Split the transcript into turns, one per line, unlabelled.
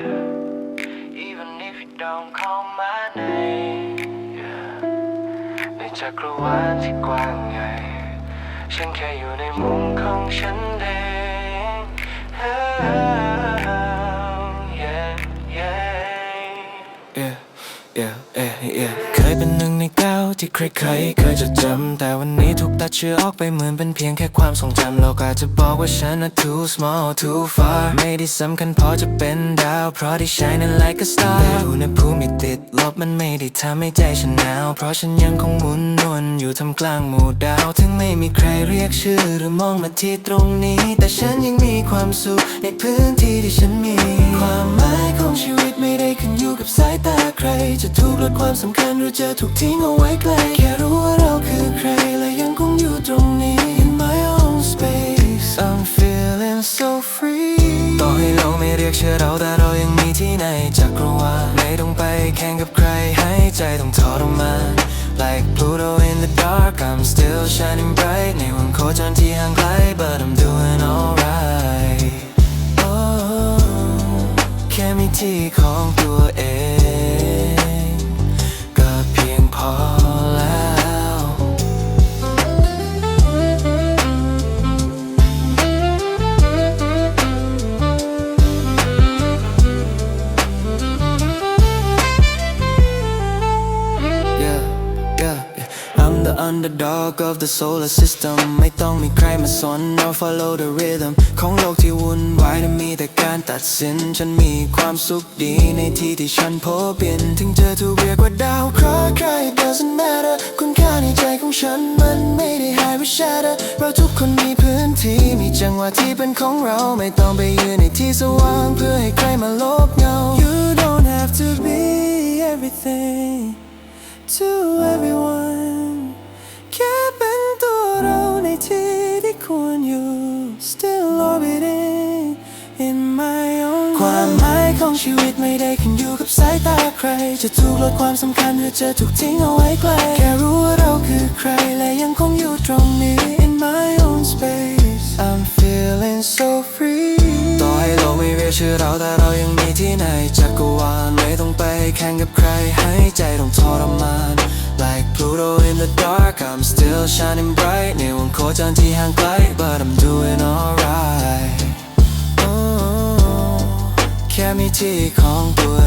even if you don't call my name ในจักรวาลที่กว้างใหญ่ ฉันแค่อยู่ในมุมของฉันเอง เป็นหนึ่งในเก้าที่ใครๆเคยจดจำ แต่วันนี้ถูกตัดเชื่อออกไปเหมือนเป็นเพียงแค่ความทรงจำเราก็จะบอกว่าฉันน่ะ too small too far ไม่ได้สำคัญพอจะเป็นดาว เพราะที่ shining like a star แต่อุณหภูมิติดลบมันไม่ได้ทำให้ใจฉันหนาว เพราะฉันยังคงหมุนวนอยู่ทำกลางหมู่ดาว ถึงไม่มีใครเรียกชื่อหรือมองมาที่ตรงนี้ แต่ฉันยังมีความสุขในพื้นที่ที่ฉันมี ความหมายของชีวิต จะถูกลดความสำคัญหรือจะถูกทิ้งเอาไว้ไกล แค่รู้ว่าเราคือใคร และยังคงอยู่ตรงนี้ in my own space I'm feeling so free ต่อให้โลกไม่เรียกชื่อเราแต่เรายังมีที่ในจักรวาลไม่ต้องไปแข่งกับใคร ให้ใจต้องทรมาน Like Pluto in the dark I'm still shining bright ในวันโคจรที่ห่างไกล but I'm doing alright underdog of the solar system ไม่ต้องมีใครมาสน I'll follow the rhythm ของโลกที่วุ่นวายนั้นมีแต่การตัดสิน ฉันมีความสุขดีในที่ที่ฉันพบเห็นถึงเธอถูกเรียกว่าดาวเคราะห์ใคร doesn't matter คุณค่าในใจของฉันมันไม่ได้หายไป shatter เราทุกคนมีพื้นที่มีจังหวะที่เป็นของเราไม่ต้องไปยืนในที่สว่างเพื่อให้ใครมาลบเงา You don't have to be everything to everyone ควรอยู่ still orbiting in my own ความหมายของชีวิตไม่ได้ขึ้นอยู่กับสายตาใคร จะถูกลดความสำคัญหรือจะถูกทิ้งเอาไว้ไกล แค่รู้ว่าเราคือใคร และยังคงอยู่ตรงนี้ in my own space I'm feeling so free ต่อให้โลกไม่เรียกชื่อเราแต่เรายังมีที่ในจักรวาลไม่ต้องไปแข่งกับใครให้ใจต้องทรมาน Like Pluto in the dark I'm still shining bright ในวงโคจรที่ห่างไกล but I'm doing alright โอ้แค่มีที่ของตัว